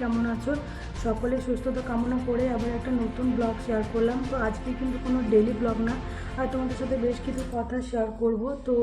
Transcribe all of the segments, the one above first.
কেমন আছো? সকলে সুস্থতা কামনা করে আবার একটা নতুন ব্লগ শেয়ার করলাম। তো আজকে কিন্তু কোনো ডেলি ব্লগ না। আর তোমাদের সাথে বেশ কিছু কথা শেয়ার করব। তো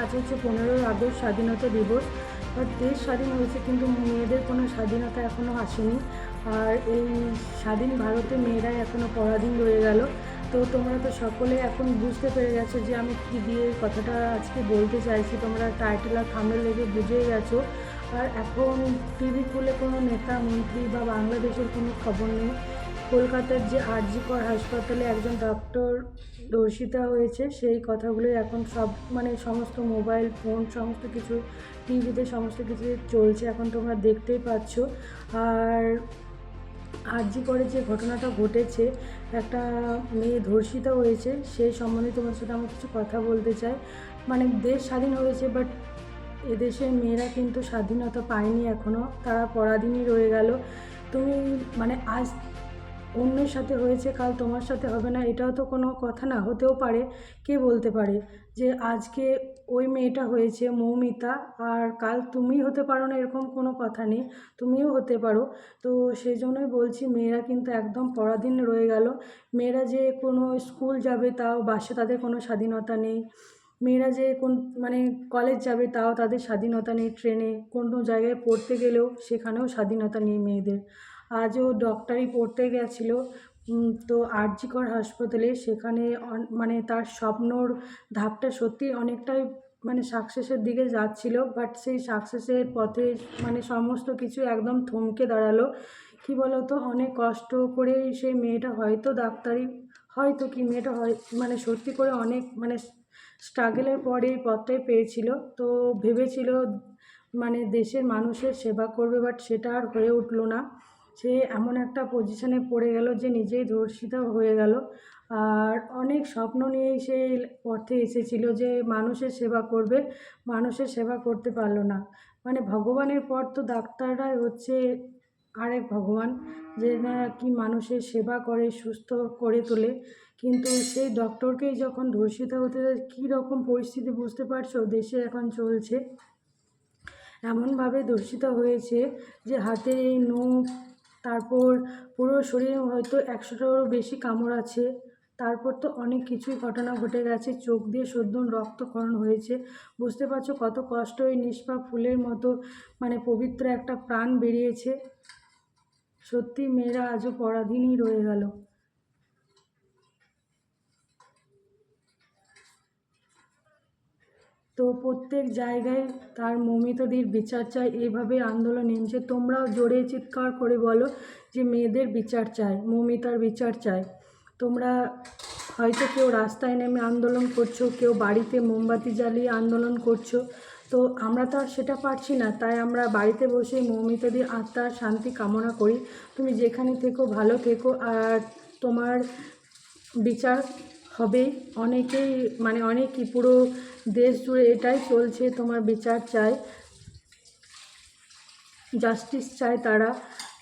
আজ হচ্ছে পনেরোই আগস্ট স্বাধীনতা দিবস। আর দেশ স্বাধীন হয়েছে কিন্তু মেয়েদের কোনো স্বাধীনতা এখনও আসেনি। আর এই স্বাধীন ভারতে মেয়েরাই এখনও পরাধীন রয়ে গেল। তো তোমরা তো সকলে এখন বুঝতে পেরে গেছো যে আমি কী দিয়ে কথাটা আজকে বলতে চাইছি। তোমরা টাইটেল আর থামেল লেগে বুঝেই গেছো। আর এখন টিভি খুলে কোনো নেতা, মন্ত্রী বা বাংলাদেশের কোনো খবর নেই। কলকাতার যে আরজিকর হাসপাতালে একজন ডক্টর ধর্ষিতা হয়েছে, সেই কথাগুলোই এখন সব মানে সমস্ত মোবাইল ফোন, সমস্ত কিছু টিভিতে সমস্ত কিছু চলছে এখন তোমরা দেখতেই পাচ্ছ। আর আরজি করে যে ঘটনাটা ঘটেছে, একটা মেয়ে ধর্ষিত হয়েছে, সেই সম্বন্ধে তোমার সাথে আমি কিছু কথা বলতে চাই। মানে দেশ স্বাধীন হয়েছে বাট এদেশের মেয়েরা কিন্তু স্বাধীনতা পায়নি এখনও তারা পরাধীনই রয়ে গেল। তুমি মানে আজ অন্যের সাথে হয়েছে, কাল তোমার সাথে হবে না, এটাও তো কোনো কথা না, হতেও পারে, কে বলতে পারে? যে আজকে ওই মেয়েটা হয়েছে মৌমিতা, আর কাল তুমি হতে পারো না, এরকম কোনো কথা নেই, তুমিও হতে পারো। তো সেই জন্যই বলছি, মেয়েরা কিন্তু একদম পরাধীন রয়ে গেল। মেয়েরা যে কোনো স্কুল যাবে, তাও বাসে তাদের কোনো স্বাধীনতা নেই। মেয়েরা যে কোন মানে কলেজ যাবে তাও তাদের স্বাধীনতা নেই ট্রেনে কোনো জায়গায় পড়তে গেলেও সেখানেও স্বাধীনতা নেই মেয়েদের। আজও ডক্টরি পড়তে গেছিল তো আরজিকর হাসপাতালে সেখানে মানে তার স্বপ্নর ধাপটা সত্যি অনেকটাই মানে সাকসেসের দিকে যাচ্ছিল বাট সেই সাকসেসের পথে মানে সমস্ত কিছু একদম থমকে দাঁড়াল। কি বলতো, অনেক কষ্ট করে সেই মেয়েটা হয়তো ডাক্তারি, হয়তো কি মেয়েটা হয় মানে সত্যি করে অনেক মানে স্ট্রাগলের পরে এই পথটাই পেয়েছিল। তো ভেবেছিল মানে দেশের মানুষের সেবা করবে বাট সেটা আর হয়ে উঠল না। সে এমন একটা পজিশনে পড়ে গেল যে নিজেই ধর্ষিত হয়ে গেল। আর অনেক স্বপ্ন নিয়েই সে পথে এসেছিল যে মানুষের সেবা করবে, মানুষের সেবা করতে পারল না। মানে ভগবানের পর তো ডাক্তাররাই হচ্ছে আরেক ভগবান, যে কি মানুষের সেবা করে, সুস্থ করে তোলে। কিন্তু সেই ডক্টরকেই যখন ধর্ষিত হতে কী রকম পরিস্থিতি বুঝতে পারছ? দেশে এখন চলছে এমনভাবে ধর্ষিত হয়েছে যে হাতের এই নখ তারপর পুরো শরীরে হয়তো একশোটারও বেশি কামড় আছে, তারপর তো অনেক কিছুই ঘটনা ঘটে গেছে, চোখ দিয়ে সদ্য রক্তক্ষরণ হয়েছে। বুঝতে পারছ কত কষ্ট ওই নিষ্পাপ ফুলের মতো মানে পবিত্র একটা প্রাণ বেরিয়েছে। সত্যি মেয়েরা আজও পরাধীনই রয়ে গেল। তো প্রত্যেক জায়গায় তার মমিতাদির বিচার চাই এইভাবে আন্দোলন নেমছে। তোমরাও জোরে চিৎকার করে বলো যে মেয়েদের বিচার চাই, মমিতার বিচার চাই। তোমরা হয়তো কেউ রাস্তায় নেমে আন্দোলন করছ, কেউ বাড়িতে মোমবাতি জ্বালিয়ে আন্দোলন করছ। তো আমরা তো আর সেটা পারছি না, তাই আমরা বাড়িতে বসে মৌমিতাদির আত্মার শান্তি কামনা করি। তুমি যেখানে থেকো, ভালো থেকো। আর তোমার বিচার হবে। অনেকেই মানে অনেকই, পুরো দেশ জুড়ে এটাই চলছে, তোমার বিচার চাই। জাস্টিস চায় তারা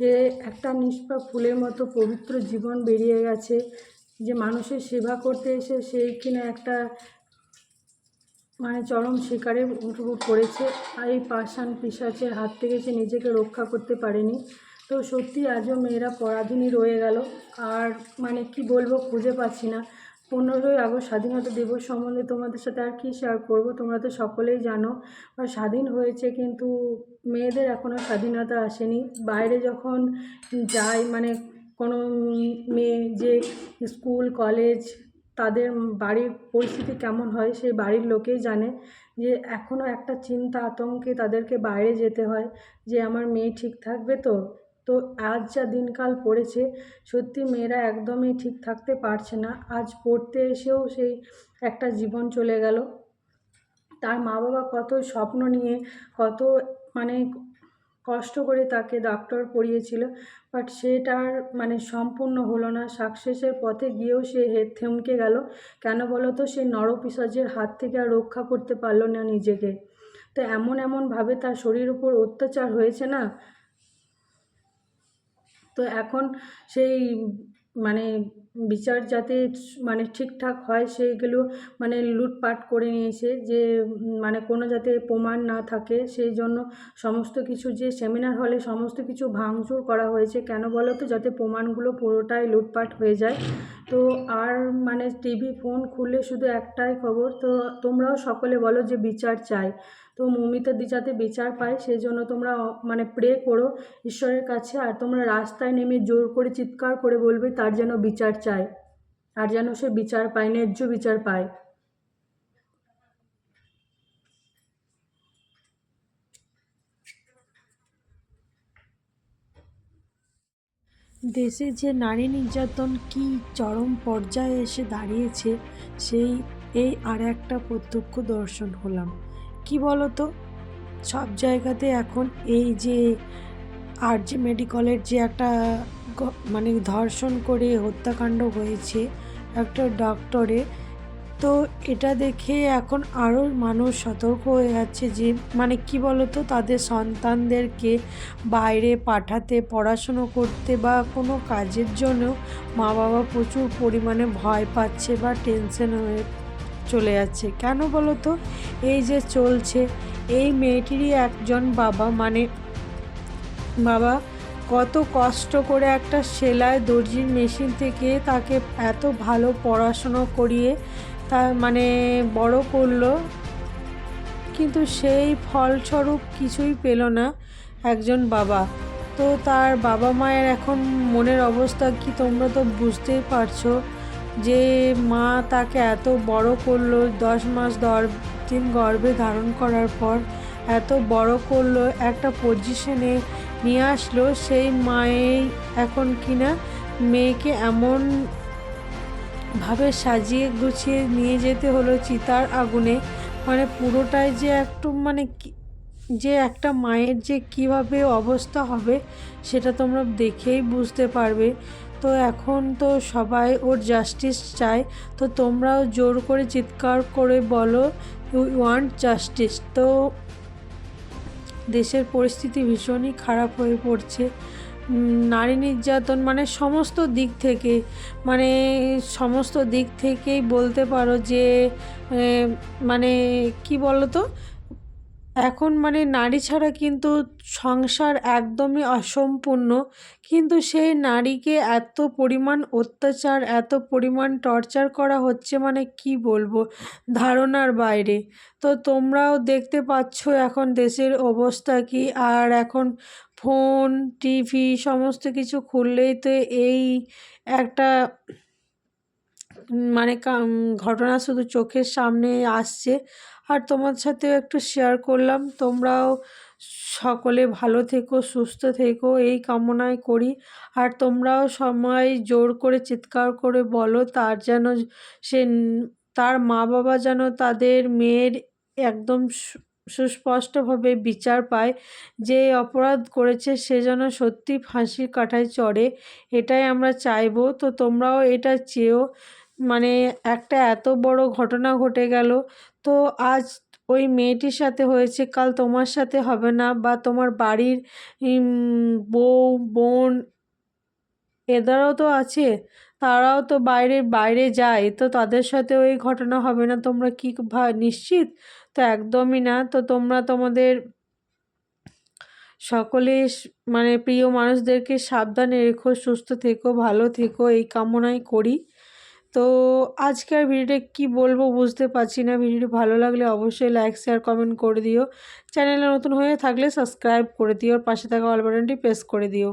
যে একটা নিষ্পাপ ফুলের মতো পবিত্র জীবন বেরিয়ে গেছে, যে মানুষের সেবা করতে এসে সেই কিনা একটা মানে চরম শিকারে পড়েছে আর এই পাষাণ পিসাচের হাত থেকে সে নিজেকে রক্ষা করতে পারেনি। তো সত্যি আজও মেয়েরা পরাধীনই রয়ে গেল, আর মানে কি বলব খুঁজে পাচ্ছি না। পনেরোই আগস্ট স্বাধীনতা দিবস সম্বন্ধে তোমাদের সাথে আর কি শেয়ার করব? তোমরা তো সকলেই জানো স্বাধীন হয়েছে কিন্তু মেয়েদের এখনও স্বাধীনতা আসেনি। বাইরে যখন যায় মানে কোনো মেয়ে যে স্কুল, কলেজ, তাদের বাড়ির পরিস্থিতি কেমন হয় সেই বাড়ির লোকেই জানে যে এখনও একটা চিন্তা আতঙ্কে তাদেরকে বাইরে যেতে হয় যে আমার মেয়ে ঠিক থাকবে তো? তো আজ যা দিনকাল পড়েছে, সত্যি মেয়েরা একদমই ঠিক থাকতে পারছে না। আজ পড়তে এসেও সেই একটা জীবন চলে গেল। তার মা বাবা কত স্বপ্ন নিয়ে, কত মানে কষ্ট করে তাকে ডাক্তার পড়িয়েছিল বাট সেটার মানে সম্পূর্ণ হলো না। সাকসেসের পথে গিয়েও সে হে, থমকে গেল। কেন বলো তো, সে নরপিসাজের হাত থেকে আর রক্ষা করতে পারল না নিজেকে। তো এমন এমনভাবে তার শরীর উপর অত্যাচার হয়েছে না? তো এখন সেই মানে বিচার যাতে মানে ঠিকঠাক হয় সেইগুলো মানে লুটপাট করে নিয়েছে যে মানে কোনো যাতে প্রমাণ না থাকে সেই জন্য সমস্ত কিছু যে সেমিনার হলে সমস্ত কিছু ভাঙচুর করা হয়েছে। কেন বলো তো যাতে প্রমাণগুলো পুরোটাই লুটপাট হয়ে যায়। তো আর মানে টিভি ফোন খুললে শুধু একটাই খবর, তো তোমরাও সকলে বলো যে বিচার চাই। তো মৌমিতা দি যাতে বিচার পায় সেই জন্য তোমরা মানে প্রে করো ঈশ্বরের কাছে। আর তোমরা রাস্তায় নেমে জোর করে চিৎকার করে বলবে তার যেন বিচার চায়, আর যেন সে বিচার পায়, ন্যায্য বিচার পায়। দেশে যে নারী নির্যাতন কি চরম পর্যায়ে এসে দাঁড়িয়েছে, সেই, এই আর একটা প্রত্যক্ষ দর্শন হলাম। কি বলতো? সব জায়গাতে এখন এই যে আর যে মেডিকেলের যে একটা মানে ধর্ষণ করে হত্যাকাণ্ড হয়েছে একটা ডক্টরে, তো এটা দেখে এখন আরও মানুষ সতর্ক হয়ে যাচ্ছে যে মানে কি বলতো, তাদের সন্তানদেরকে বাইরে পাঠাতে, পড়াশুনো করতে বা কোনো কাজের জন্য মা বাবা প্রচুর পরিমাণে ভয় পাচ্ছে বা টেনশন হয়ে চলে যাচ্ছে। কেন বলো তো এই যে চলছে, এই মেয়েটিরই একজন বাবা মানে বাবা, কত কষ্ট করে একটা সেলাই দর্জির মেশিন থেকে তাকে এত ভালো পড়াশুনো করিয়ে তা মানে বড় করল। কিন্তু সেই ফলস্বরূপ কিছুই পেল না একজন বাবা। তো তার বাবা মায়ের এখন মনের অবস্থা কি তোমরা তো বুঝতেই পারছ যে মা তাকে এত বড় করল দশ মাস দর দিন গর্ভে ধারণ করার পর, এত বড় করল একটা পজিশনে নিয়ে আসলো সেই মায়েই এখন কিনা মেয়েকে এমন ভাবে সাজিয়ে গুছিয়ে নিয়ে যেতে হলো চিতার আগুনে। মানে পুরোটাই যে একটু মানে যে একটা মায়ের যে কীভাবে অবস্থা হবে সেটা তোমরা দেখেই বুঝতে পারবে। তো এখন তো সবাই ওর জাস্টিস চায়। তো তোমরাও জোর করে চিৎকার করে বলো ইউ ওয়ান্ট জাস্টিস তো দেশের পরিস্থিতি ভীষণই খারাপ হয়ে পড়ছে। নারী নির্যাতন মানে সমস্ত দিক থেকে মানে সমস্ত দিক থেকেই বলতে পারো যে মানে কি বলো তো এখন মানে নারী ছাড়া কিন্তু সংসার একদমই অসম্পূর্ণ। কিন্তু সেই নারীকে এত পরিমাণ অত্যাচার, এত পরিমাণ টর্চার করা হচ্ছে মানে কি বলব? ধারণার বাইরে। তো তোমরাও দেখতে পাচ্ছ এখন দেশের অবস্থা কি? আর এখন ফোন, টিভি সমস্ত কিছু খুললেই তো এই একটা মানে ঘটনা শুধু চোখের সামনে আসছে। আর তোমার সাথেও একটু শেয়ার করলাম। তোমরাও সকলে ভালো থেকো, সুস্থ থেকো, এই কামনাই করি। আর তোমরাও সময় জোর করে চিৎকার করে বলো, তার যেন সে, তার মা বাবা যেন তাদের মেয়ের একদম সুস্পষ্টভাবে বিচার পায়। যে অপরাধ করেছে, সে যেন সত্যি ফাঁসির কাঁটায় চড়ে। এটাই আমরা চাইব। তো তোমরাও এটা চেয়েও মানে একটা এত বড় ঘটনা ঘটে গেল। তো আজ ওই মেয়েটির সাথে হয়েছে, কাল তোমার সাথে হবে না বা তোমার বাড়ির বউ, বোন এদেরও তো আছে, তারাও তো বাইরে বাইরে যায়, তো তাদের সাথে ওই ঘটনা হবে না, তোমরা কি নিশ্চিত? তো একদমই না, তো তোমরা তোমাদের সকলে মানে প্রিয় মানুষদেরকে সাবধানে রেখো, সুস্থ থেকো, ভালো থেকো, এই কামনাই করি। তো আজকের ভিডিওটা কি বলব বুঝতে পারছি না। ভিডিওটি ভালো লাগলে অবশ্যই লাইক শেয়ার কমেন্ট করে দিও। চ্যানেলে নতুন হয়ে থাকলে সাবস্ক্রাইব করে দিও। আর পাশে থাকা অল বাটনটি প্রেস করে দিও।